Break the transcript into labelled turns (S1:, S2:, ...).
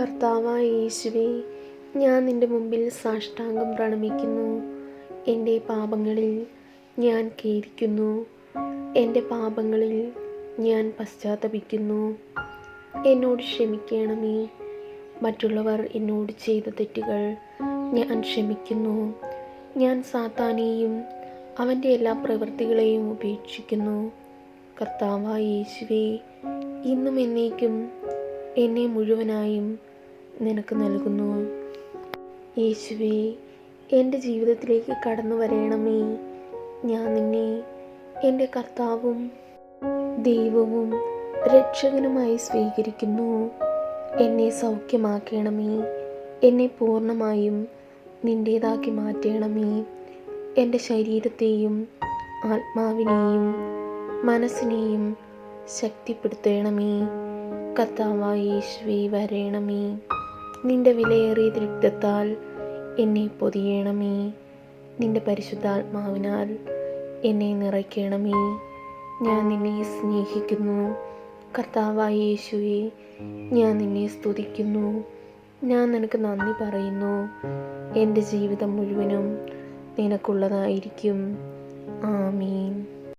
S1: കർത്താവായ യേശുവേ ഞാൻ നിന്റെ മുമ്പിൽ സാഷ്ടാംഗം പ്രണമിക്കുന്നു. എന്റെ പാപങ്ങളിൽ ഞാൻ ഖേദിക്കുന്നു. എന്റെ പാപങ്ങളിൽ ഞാൻ പശ്ചാത്തപിക്കുന്നു. എന്നോട് ക്ഷമിക്കണമേ. മറ്റുള്ളവർ എന്നോട് ചെയ്ത തെറ്റുകൾ ഞാൻ ക്ഷമിക്കുന്നു. ഞാൻ സാത്താനെയും അവന്റെ എല്ലാ പ്രവൃത്തികളെയും ഉപേക്ഷിക്കുന്നു. കർത്താവായ യേശുവേ ഇന്നും എന്നേക്കും എന്നെ മുഴുവനായും നിനക്ക് നൽകുന്നു. യേശുവേ എന്റെ ജീവിതത്തിലേക്ക് കടന്നു വരയണമേ ഞാൻ നിന്നെ എന്റെ കർത്താവും ദൈവവും രക്ഷകനുമായി സ്വീകരിക്കുന്നു. എന്നെ സൗഖ്യമാക്കണമേ. എന്നെ പൂർണമായും നിന്റേതാക്കി മാറ്റണമേ. എന്റെ ശരീരത്തെയും ആത്മാവിനെയും മനസ്സിനെയും ശക്തിപ്പെടുത്തണമേ. കർത്താവായ വരേണമേ. വരയണമേ നിന്റെ വിലയേറിയ രക്തത്താൽ എന്നെ പൊതിയണമേ. നിന്റെ പരിശുദ്ധാത്മാവിനാൽ എന്നെ നിറയ്ക്കണമേ. ഞാൻ നിന്നെ സ്നേഹിക്കുന്നു. കർത്താവായ യേശുവെ ഞാൻ നിന്നെ സ്തുതിക്കുന്നു. ഞാൻ നിനക്ക് നന്ദി പറയുന്നു. എന്റെ ജീവിതം മുഴുവനും നിനക്കുള്ളതായിരിക്കും. ആമീൻ.